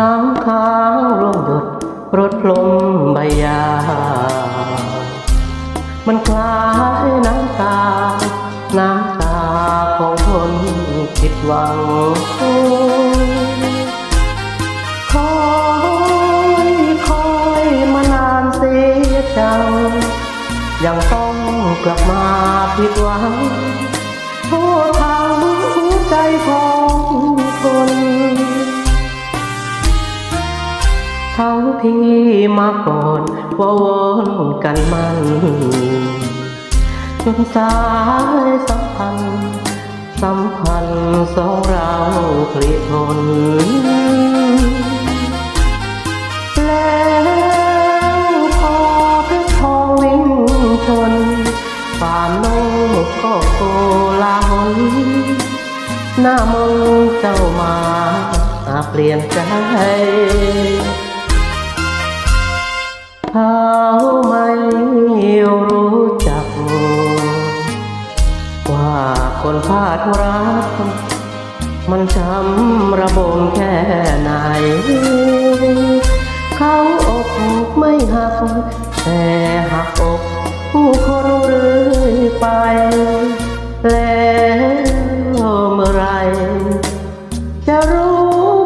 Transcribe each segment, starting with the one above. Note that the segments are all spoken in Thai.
น้ำค้างร่วงหยดรดลมใบยา มันคล้ายน้ำตา น้ำตาของคนผิดหวัง คอยคอยมานานเสียจัง ยังต้องกลับมาผิดหวัง ที่มาก่อนว่าวนกันมันจนสายสัมพันธ์ สัมพันธ์สองเราผลิทนแล้วพอเพชรทองวิ่งชนป่าโลกก็โกลาหลหน้ามนต์เจ้ามาเปลี่ยนใจาคนพลาดรัก มันจำระบมแค่ไหน เขาอกไม่หัก แต่หักอกผู้คนเรื่อยไป แล้วเมื่อไร จะรู้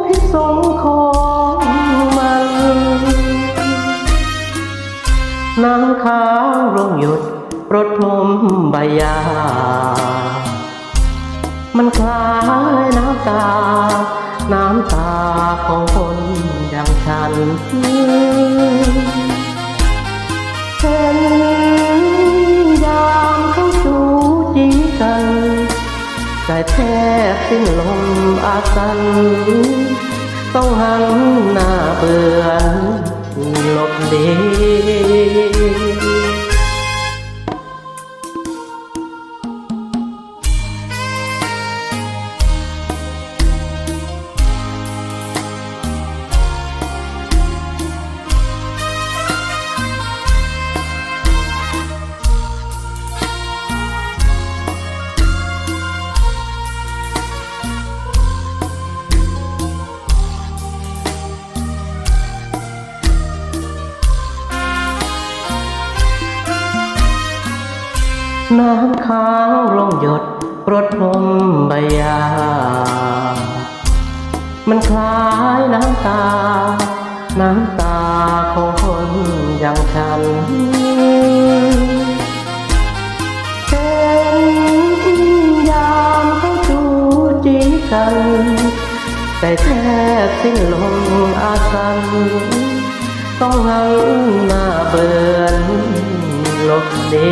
พิษสงของมันน้ำค้างรงหยุดรดล ใบยา มันคล้ายน้ำตา น้ำตาของคนอย่างฉันเห็นยามเขาจูจีกันใจแทบสิ้นลมอาสันต้องหันหน้าเบือนหลบหลี น้ำค้างลงหยดรดลมใบยา มันคล้ายน้ำตา น้ำตาของคนอย่างฉันเป็นยามเขาจูจีกันแต่แทบสิ้นลมอาสันต้องหันหน้าเบือนหลบหนี